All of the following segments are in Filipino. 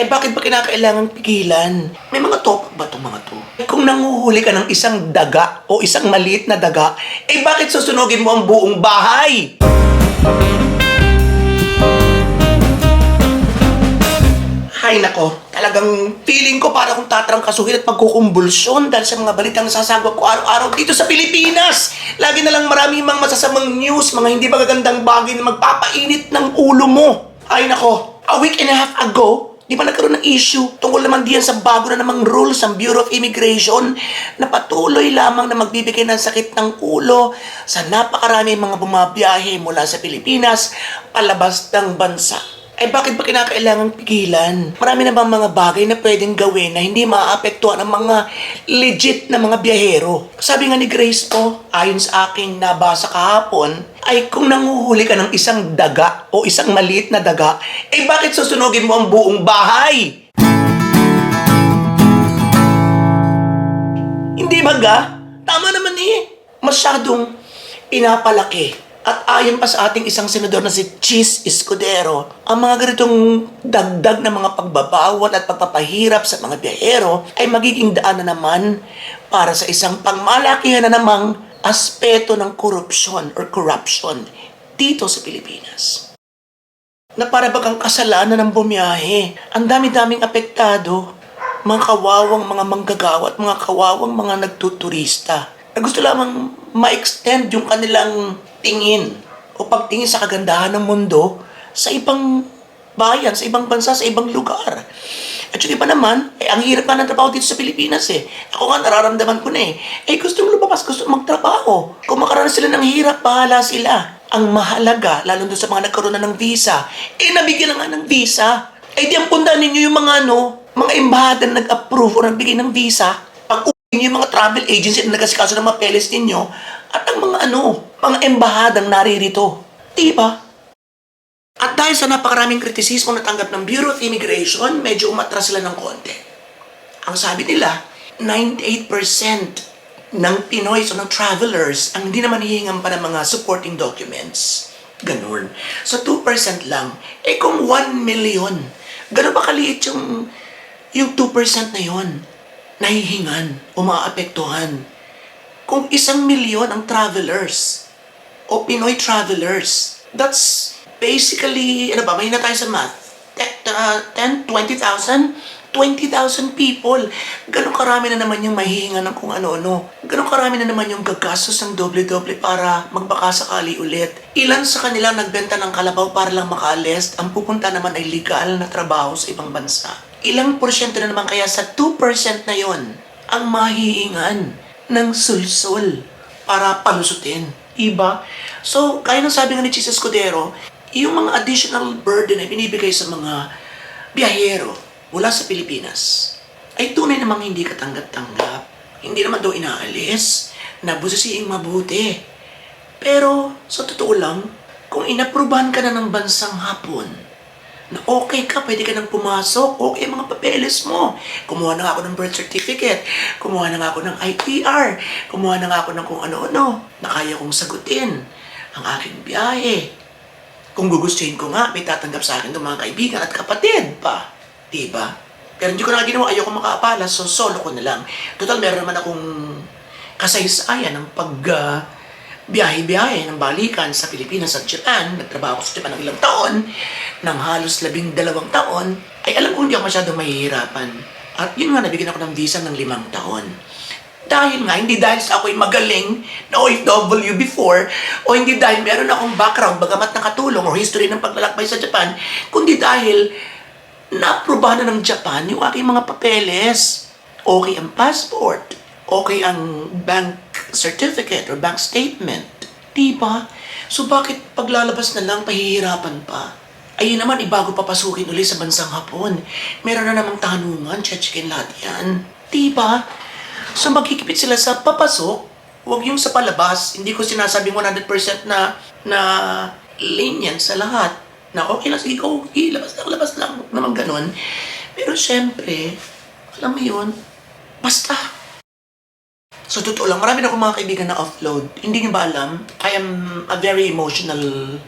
Eh bakit ba kinakailangan pigilan? May mga topak ba itong mga to? Kung nanguhuli ka ng isang daga o isang maliit na daga, eh bakit susunugin mo ang buong bahay? Hay nako, talagang feeling ko para kung tatrangkasuhin at magkukumbulsyon dahil sa mga balitang nasasagwa ko araw-araw dito sa Pilipinas. Lagi na lang marami mga masasamang news, mga hindi magagandang bagay na magpapainit ng ulo mo. Ay nako, a week and a half ago, di ba nagkaroon ng issue tungkol naman diyan sa bago na namang rules ng Bureau of Immigration na patuloy lamang na magbibigay ng sakit ng ulo sa napakarami mga bumabiyahe mula sa Pilipinas palabas ng bansa. Eh bakit ba kinakailangan pigilan? Marami na bang mga bagay na pwedeng gawin na hindi maaapektuhan ng mga legit na mga biyahero? Sabi nga ni Grace po, ayon sa aking nabasa kahapon, ay kung nanguhuli ka ng isang daga o isang maliit na daga, eh bakit susunugin mo ang buong bahay? Hindi ba? Tama naman eh. Masyadong pinapalaki. At ayon pa sa ating isang senador na si Cheese Escudero, ang mga ganitong dagdag na mga pagbabawal at pagpapahirap sa mga biyahero ay magiging daan na naman para sa isang pangmalakihan na namang aspeto ng korupsyon or corruption dito sa Pilipinas na para bagang kasalanan ng bumiyahe. Ang dami-daming apektado, mga kawawang mga manggagawa at mga kawawang mga nagtuturista na gusto lamang ma-extend yung kanilang tingin o pagtingin sa kagandahan ng mundo sa ibang bayan, sa ibang bansa, sa ibang lugar. At yung iba naman, eh, ang hirap nga ng trabaho dito sa Pilipinas eh. Ako nga nararamdaman ko na eh. Eh gustong lumabas, gusto magtrabaho. Kung makaranas sila ng hirap, bahala sila. Ang mahalaga, lalo doon sa mga nagkaroon na ng visa, eh nabigyan na nga ng visa. Eh di ang punta ninyo yung mga ano, mga embahada na nag-approve o nagbigay ng visa. Pag uwi yung mga travel agency na nagkasikaso ng mga peles ninyo, at ang mga ano, mga embahadang naririto. Diba? At dahil sa napakaraming kritisismo na tanggap ng Bureau of Immigration, medyo umatras sila ng konti. Ang sabi nila, 98% ng Pinoy o ng travelers ang hindi naman hihingan pa ng mga supporting documents. Ganun. So 2% lang. Eh kung 1 million, gano'n ba kaliit yung, yung 2% na yon nahihingan o maapektuhan? Kung isang milyon ang travelers o Pinoy travelers, that's basically, ano ba, may na tayo sa math. Te- uh, 10, 20,000? 20,000 people. Ganon karami na naman yung mahihinga ng kung ano-ano. Ganon karami na naman yung gagastos ng doble-doble para magbaka sakali ulit. Ilan sa kanila nagbenta ng kalabaw para lang makaalis, ang pupunta naman ay legal na trabaho sa ibang bansa. Ilang porsyento na naman kaya sa 2% na yon ang mahihingan ng sulsol para palusutin. Iba? So, kaya nang sabi nga ni Jesus Escudero, yung mga additional burden na binibigay sa mga biyahero mula sa Pilipinas ay tunay namang hindi katanggap-tanggap. Hindi naman daw inaalis, nabusisiing mabuti. Pero, sa totoo lang, kung inaprubahan ka na ng bansang hapon, na okay ka, pwede ka nang pumasok, okay mga papeles mo. Kumuha na ako ng birth certificate, kumuha na ako ng ITR, kumuha na ako ng kung ano-ano, na kaya kong sagutin ang aking biyahe. Kung gugustuhin ko nga, may tatanggap sa akin ng mga kaibigan at kapatid pa. Diba? Pero hindi ko na ginawa, ayoko makaapala, so solo ko na lang. Total, meron naman akong kasaysayan ng pag ah, biyahe-biyahe ng balikan sa Pilipinas at Japan, nagtrabaho ko sa Japan ng ilang taon, ng halos labing dalawang taon, ay alam ko hindi ako masyadong mahihirapan. At yun nga, nabigyan ako ng visa ng limang taon. Dahil nga, hindi dahil sa ako'y magaling na OFW before, o hindi dahil meron akong background, bagamat nakatulong, or history ng paglalakbay sa Japan, kundi dahil na-aprobahan na ng Japan yung aking mga papeles. Okay ang passport. Okay ang bank certificate or bank statement. Diba? So bakit paglalabas na lang pahihirapan pa? Ayun naman, ibago papasukin uli sa bansang Hapon. Meron na namang tanungan, chechikin lahat yan. Diba? So magkikipit sila sa papasok, huwag yung sa palabas. Hindi ko sinasabing 100% na na lenient sa lahat. Na okay lang, sige go, okay, labas lang, labas lang. Naman ganun. Pero syempre, alam mo yun, basta. So, totoo lang, marami na akong mga kaibigan na offload. Hindi niyo ba alam? I am a very emotional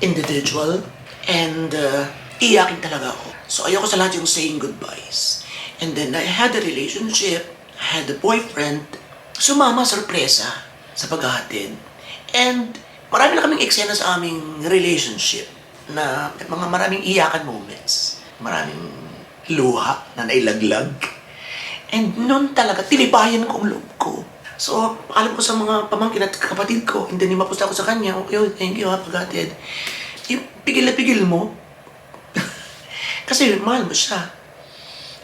individual. And uh, iyakin talaga ako. So ayoko sa lahat yung saying goodbyes. And then I had a relationship, had a boyfriend, sumama sorpresa sa paghahatid. And marami na kaming eksena sa aming relationship na mga maraming iyakan moments. Maraming luha na nailaglag. And noon talaga, tinibayan ko ang loob ko. So, alam ko sa mga pamangkin at kapatid ko, hindi ni mapusta ako sa kanya, okay, oh, thank you ha, paghatid. Yung pigil na pigil mo, kasi mahal mo siya.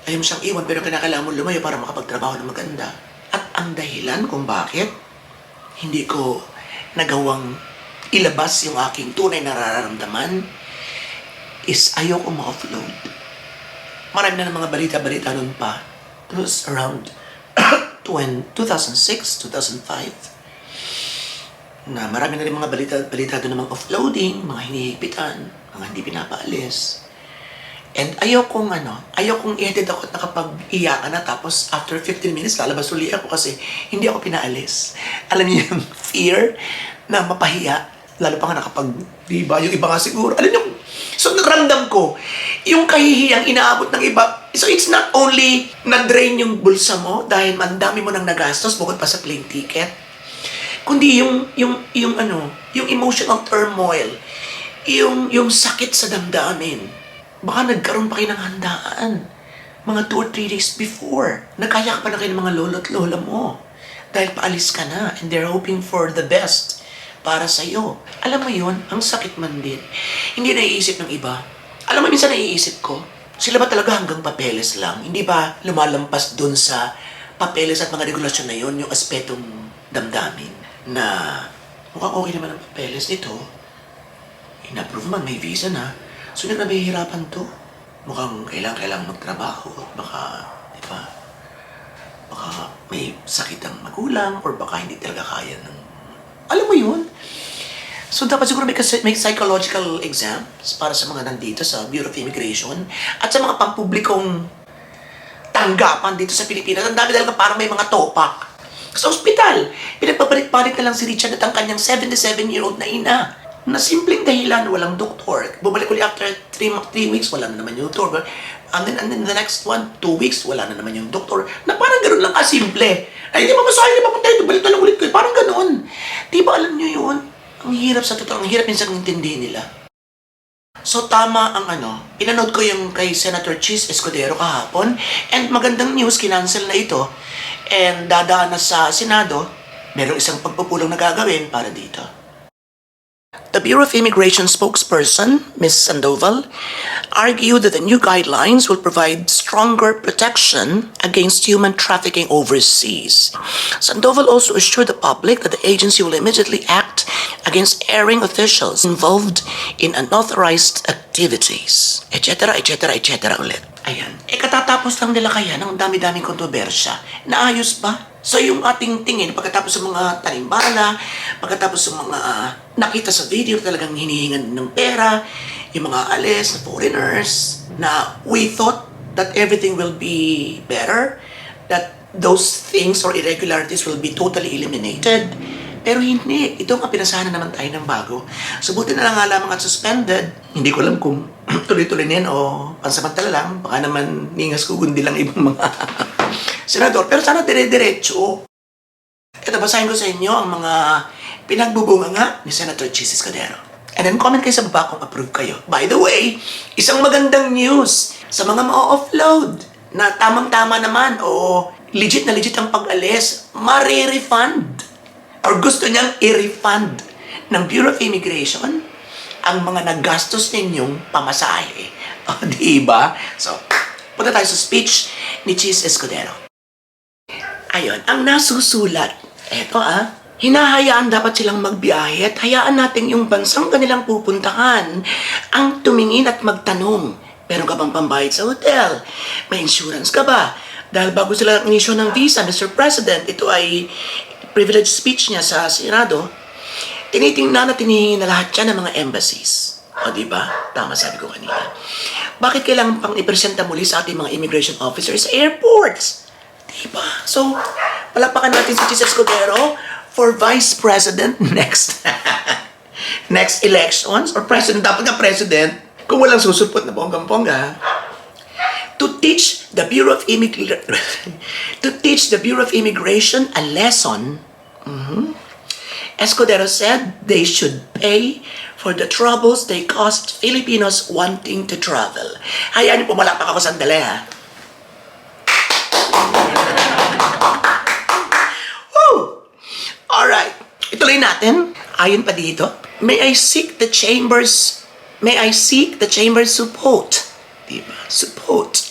Ayaw mo siyang iwan, pero kinakailangan mo lumayo para makapagtrabaho ng maganda. At ang dahilan kung bakit hindi ko nagawang ilabas yung aking tunay na nararamdaman is ayoko ma-offload. Marami na ng mga balita-balita noon pa. It was around 20, 2006, 2005 na marami na rin mga balita, balita doon ng mga offloading, mga hinihigpitan, mga hindi pinapaalis. And ayokong ano, ayokong i-edit ako at nakapag-iyakan na tapos after 15 minutes lalabas uli ako kasi hindi ako pinaalis. Alam niyo yung fear na mapahiya. Lalo pa nga nakapag, di ba, yung iba nga siguro. Alam niyo, so nagramdam ko, yung kahihiyang inaabot ng iba. So it's not only na-drain yung bulsa mo dahil mandami mo nang nagastos bukod pa sa plane ticket kundi yung yung yung ano, yung emotional turmoil, yung yung sakit sa damdamin. Baka nagkaroon pa kayo ng handaan mga 2 or 3 days before. Nagkaya ka pa na kayo ng mga lolo at lola mo. Dahil paalis ka na and they're hoping for the best para sa iyo. Alam mo yun, ang sakit man din. Hindi naiisip ng iba. Alam mo, minsan naiisip ko, sila ba talaga hanggang papeles lang? Hindi ba lumalampas dun sa papeles at mga regulasyon na yun, yung aspetong damdamin na mukhang okay naman ang papeles nito. In-approve man, may visa na. So, na nabihirapan to. Mukhang kailangan magtrabaho. Baka, di ba? Baka may sakit ang magulang or baka hindi talaga kaya ng... Alam mo yun? So, dapat siguro may, may psychological exams para sa mga nandito sa Bureau of Immigration at sa mga pampublikong tanggapan dito sa Pilipinas. Ang dami talaga parang may mga topak. Sa ospital, pinagpapalit-palit na lang si Richard at ang kanyang 77-year-old na ina na simpleng dahilan, walang doktor. Bumalik ulit after 3 three weeks, wala na naman yung doktor. And then, and then the next one, 2 weeks, wala na naman yung doktor. Na parang gano'n lang kasimple. Ay, di ba masahe, di ba punta ito, balik na ulit ko. Parang gano'n. Di ba alam nyo yun? Ang hirap sa totoo, ang hirap minsan intindihin nila. So tama ang ano, pinanood ko yung kay Senator Chis Escudero kahapon and magandang news, kinancel na ito and dadaan na sa Senado, merong isang pagpupulong na gagawin para dito. The Bureau of Immigration spokesperson, Ms. Sandoval, argued that the new guidelines will provide stronger protection against human trafficking overseas. Sandoval also assured the public that the agency will immediately act against erring officials involved in unauthorized activities, etc., etc., etc. ulit. Ayan. Eh, katatapos lang nila kaya ng dami-daming kontrobersya. Naayos ba? So, yung ating tingin, pagkatapos sa mga talimbala, pagkatapos sa mga ah, nakita sa video talagang hinihingan ng pera, yung mga alis na foreigners, na we thought that everything will be better, that those things or irregularities will be totally eliminated. Pero hindi. Ito nga pinasahan na naman tayo ng bago. So na lang nga lamang at suspended. Hindi ko alam kung tuloy-tuloy na yan o pansamantala lang. Baka naman ningas kugundi lang ibang mga senador. Pero sana dire-diretso. Ito, basahin ko sa inyo ang mga pinagbubunga nga ni Senator Jesus Cadero. And then comment kayo sa baba kung approve kayo. By the way, isang magandang news sa mga ma-offload na tamang-tama naman o legit na legit ang pag-alis, mare-refund or gusto niyang i-refund ng Bureau of Immigration ang mga nagastos ninyong pamasahe. O, di ba? So, punta tayo sa speech ni Cheese Escudero. Ayun, ang nasusulat. Eto ah, hinahayaan dapat silang magbiyahe at hayaan natin yung bansang kanilang pupuntahan ang tumingin at magtanong. Meron ka bang pambayad sa hotel? May insurance ka ba? Dahil bago sila ang-issue ng visa, Mr. President, ito ay privilege speech niya sa Senado, tinitingnan at tinihingi na lahat yan ng mga embassies. O, di ba? Tama sabi ko kanina. Bakit kailangan pang ipresenta muli sa ating mga immigration officers sa airports? Di ba? So, palakpakan natin si Jesus Cordero for Vice President next next elections or President. Dapat nga President. Kung walang susupot na bonggang-bongga, to teach the Bureau of Immigration to teach the Bureau of Immigration a lesson. mhm, Escudero said they should pay for the troubles they caused Filipinos wanting to travel. Hayaan niyo pumalakpak ako sandali ha. Ituloy natin. Ayon pa dito. May I seek the chambers, may I seek the chamber's support. Diba? Support.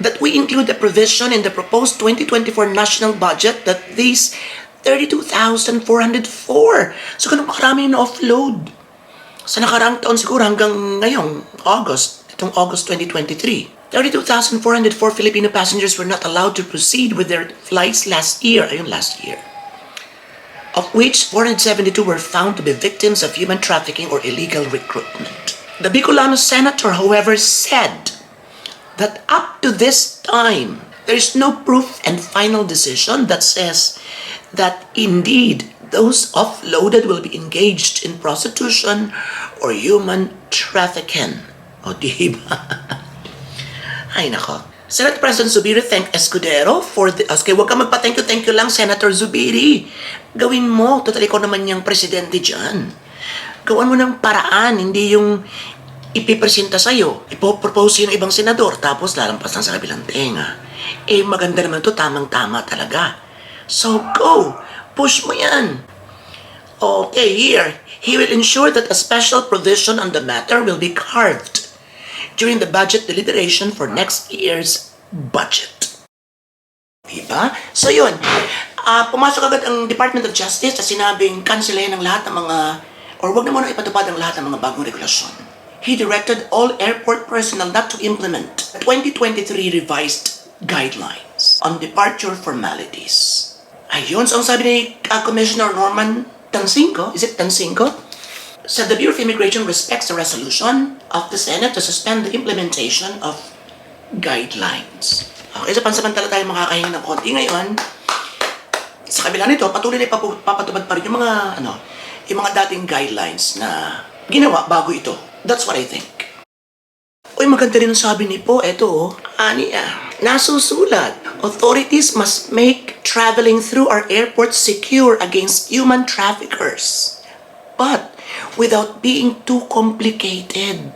That we include a provision in the proposed 2024 national budget that these 32,404. So, ganun karami yung offload. Sa nakaraang taon siguro hanggang ngayong August, itong August 2023. 32,404 Filipino passengers were not allowed to proceed with their flights last year. Ayun, last year of which 472 were found to be victims of human trafficking or illegal recruitment. The Bicolano senator, however, said that up to this time, there is no proof and final decision that says that indeed those offloaded will be engaged in prostitution or human trafficking. O oh, diba? Ay nako. Senate President Zubiri thank Escudero for the... Okay, huwag ka magpa-thank you, thank you lang, Senator Zubiri. Gawin mo. Total, ikaw naman yung presidente dyan. Gawan mo ng paraan, hindi yung ipipresenta sa'yo. Ipopropose yung ibang senador, tapos lalampas lang sa kabilang tenga. Eh, maganda naman to tamang-tama talaga. So, go! Push mo yan! Okay, here. He will ensure that a special provision on the matter will be carved during the budget deliberation for next year's budget. Diba? So yun, Ah, pumasok agad ang Department of Justice at sinabing kanselahin ng lahat ng mga, or wag na muna ipatupad ang lahat ng mga bagong regulasyon. He directed all airport personnel not to implement 2023 revised guidelines on departure formalities. Ayun, so ang sabi ni ah, Commissioner Norman Tansinko, is it Tansinko? Said the Bureau of Immigration respects the resolution of the Senate to suspend the implementation of guidelines. Okay, so pansamantala tayo makakahinga ng konti ngayon. Sa kabila nito, patuloy na papatupad pa rin yung mga, ano, yung mga dating guidelines na ginawa bago ito. That's what I think. Uy, maganda rin ang sabi ni Po, eto oh, ani ah, nasusulat, authorities must make traveling through our airports secure against human traffickers. But, without being too complicated.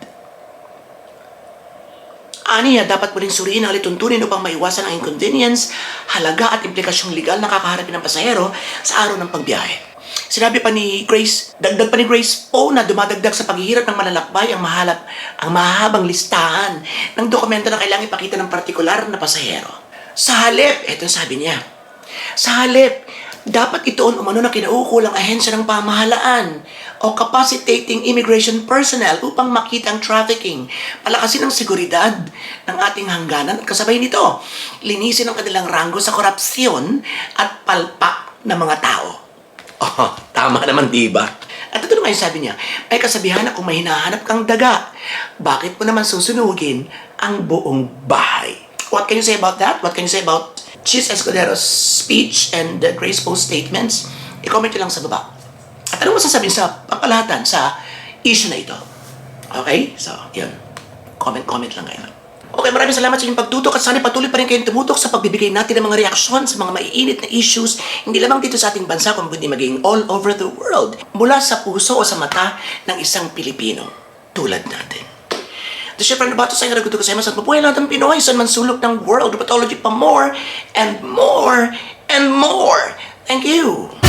Aniya, dapat mo rin suriin ang lituntunin upang maiwasan ang inconvenience, halaga at implikasyong legal na kakaharapin ng pasahero sa araw ng pagbiyahe. Sinabi pa ni Grace, dagdag pa ni Grace Poe na dumadagdag sa paghihirap ng malalakbay ang mahalap, ang mahahabang listahan ng dokumento na kailangang ipakita ng partikular na pasahero. Sa halip, eto sabi niya, sa halip, dapat itoon umano na kinaukulang ahensya ng pamahalaan o capacitating immigration personnel upang makita ang trafficking, palakasin ang seguridad ng ating hangganan at kasabay nito, linisin ang kanilang ranggo sa korupsyon at palpak ng mga tao. Oh, tama naman, di ba? At ito naman yung sabi niya, may kasabihan na kung may hinahanap kang daga, bakit mo naman susunugin ang buong bahay? What can you say about that? What can you say about Chis Escudero's speech and uh, Grace Poe's statements? I-comment lang sa baba. At ano mo sasabihin sa papalatan sa issue na ito? Okay? So, yun. Comment-comment lang kayo. Okay, maraming salamat sa inyong pagtutok at sana patuloy pa rin kayong tumutok sa pagbibigay natin ng mga reaksyon sa mga maiinit na issues, hindi lamang dito sa ating bansa, kundi maging all over the world, mula sa puso o sa mata ng isang Pilipino tulad natin. The Chef Renabato sa inyo nagutuko sa imas at mabuhay lahat ng Pinoy sa man sulok ng world pathology pa more and more and more. Thank you.